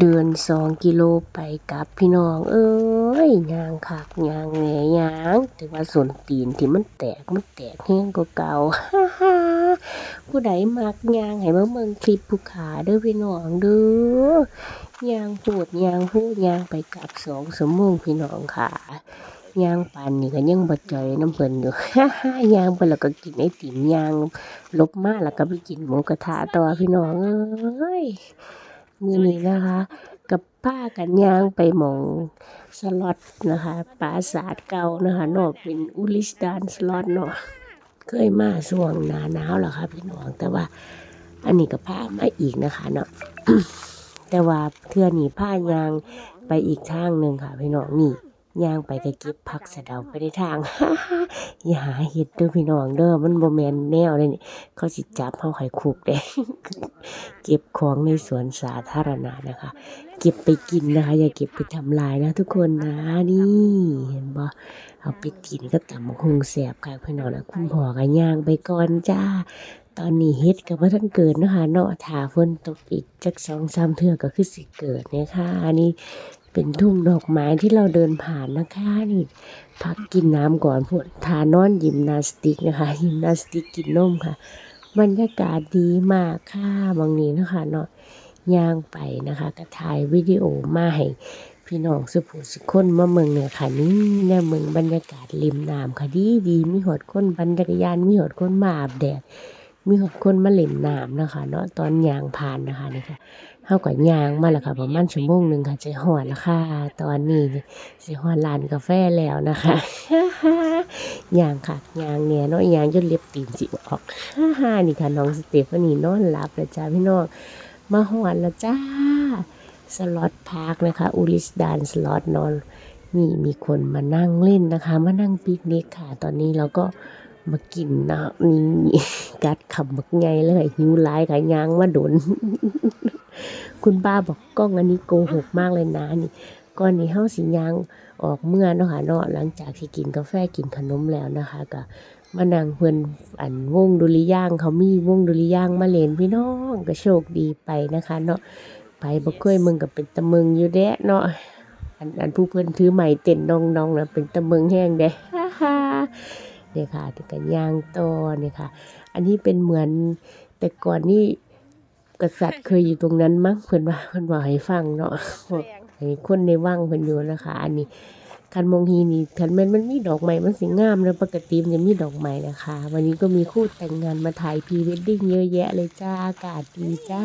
เดินสองกิโลไปกลับพี่น้อง เอ้ยยางคักยางแหนยางแต่ว่าส่วนตีนที่มันแตกมันแตกแห้งกว่าเก่าผู้ใดมักยางให้มาเมืองคลิปผู้ขาเด้อพี่น้องเด้อยางปวดยางพูดยางไปกลับสองสมงพี่น้องค่ะยางปานนี่ก็ยังบ่จ่อยน้ำเพิ่นอยู่ฮ่ายางไปแล้วก็กินไอติมยางลบมาแล้วก็ไปกินหมูกระทะต่อพี่น้องเอ้ย มือนี้นะคะ กับป้ากันยางไปหมองสล็อตนะคะปราสาทเก่านะคะนอกเป็นอุลิสดานสล็อตเนาะเคยมาช่วงหนาหนาวหรอคะพี่น้องแต่ว่าอันนี้ก็พามาอีกนะคะเนาะแต่ว่าเทื่อนี้พายางไปอีกทางหนึ่งค่ะพี่น้องนี่ ย่างไปก็เก็บผักสะเดาไปในทาง อย่าหาเห็ดเด้อพี่น้องเด้อมันบ่แม่นแนวเลยนี่เขาสิจับเฮาไข่คุกเด้เก็บของในสวนสาธารณะนะคะ เก็บไปกินนะคะ อย่าเก็บไปทำลายนะ ทุกคนนะนี่เห็นบ่เอาไปกินก็ตำบักหุงแสบค่ะพี่น้องนะคุณพ่อก็ย่างไปก่อนจ้าตอนนี้เฮ็ดก็บ่ทันเกิดนะคะเนาะถ้าฝนตกอีกจัก2-3เทื่อก็คือสิเกิดเนะคะอันนี้ เป็นทุ่งดอกไม้ที่เราเดินผ่านนะคะนี่พักกินน้ำก่อนพวกทานอนยิมนาสติกนะคะยิมนาสติกกินนมค่ะ บรรยากาศดีมากค่ะบางนี้นะคะเนาะย่างไปนะคะก็ถ่ายวิดีโอมาให้พี่น้องสุภูสุคนมาเมืองเนี่ยค่ะนี่แน่เมืองบรรยากาศริมน้ำค่ะดีดีมีหอดคนบันจักรยานมีหอดคนมาอาบแดด มีคนมาเล่นน้ำนะคะเนาะตอนยางผ่านนะคะนี่ค่ะเฮาก็ย่างมาแล้วค่ะประมาณชั่วโมงหนึ่งค่ะจะหอดแล้วค่ะ ตอนนี้สิหอดร้านกาแฟแล้วนะคะยางค่ะยางเนี่ยเนาะย่างจนเล็บตีนสิออกฮ่านี่ค่ะน้องสเตฟานี่นอนหลับแล้วจ้าพี่น้องมาหอนแล้วจ้าสล็อตพาร์คนะคะอุลิสดานสล็อตนอนนี่มีคนมานั่งเล่นนะคะ มานั่งปิกนิกค่ะ ตอนนี้เราก็ มากินนะนี่กัดขำบักไงเลยหิวหลายค่ะยางมาดน คุณป้าบอกกล้องอันนี้โกหกมากเลยนะนี่ก่อนนี้เฮาสิยางออกเมื่อเนาะค่ะเนาะหลังจากที่กินกาแฟกินขนมแล้วนะคะก็มานั่งเพิ่นอันวงดุริย่างเขามีวงดุริย่างมาเล่นพี่น้องก็โชคดีไปนะคะ เนาะไปบ่เคยมึงก็เป็นตะมึงอยู่แดะเนาะอันอันผู้เพิ่อนถือไม้เต้นน้องๆนะเป็นตะมึงแห้งเด้ เนี่ยค่ะที่กันย่างต่อเนี่ยค่ะ อันนี้เป็นเหมือนแต่ก่อนนี่กษัตริย์เคยอยู่ตรงนั้นมั้งเพิ่นว่าเพิ่นว่าให้ฟังเนาะพวกให้คนในวังเพิ่นอยู่นะคะ อันนี้คันมองฮีนี่คันแม่นมันมีดอกไม้มันสิงามแล้วปกติมันจะมีดอกไม้นะคะ วันนี้ก็มีคู่แต่งงานมาถ่ายพรีเวดดิ้งเยอะแยะเลยจ้าอากาศดีจ้า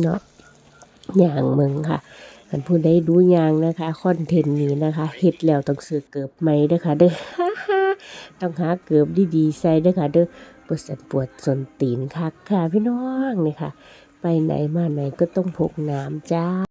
เนาะอย่างเมืองค่ะ คันผู้ใดดูยางนะคะคอนเทนต์นี้นะคะเฮ็ดแล้วต้องซื้อเกือบไหมเด้อค่ะเด้อต้องหาเกือบดีๆใส่เด้อค่ะเด้อบ่สันปวดสนตีนคักค่ะพี่น้องนี่ค่ะ ไปไหนมาไหนก็ต้องพกน้ำจ้า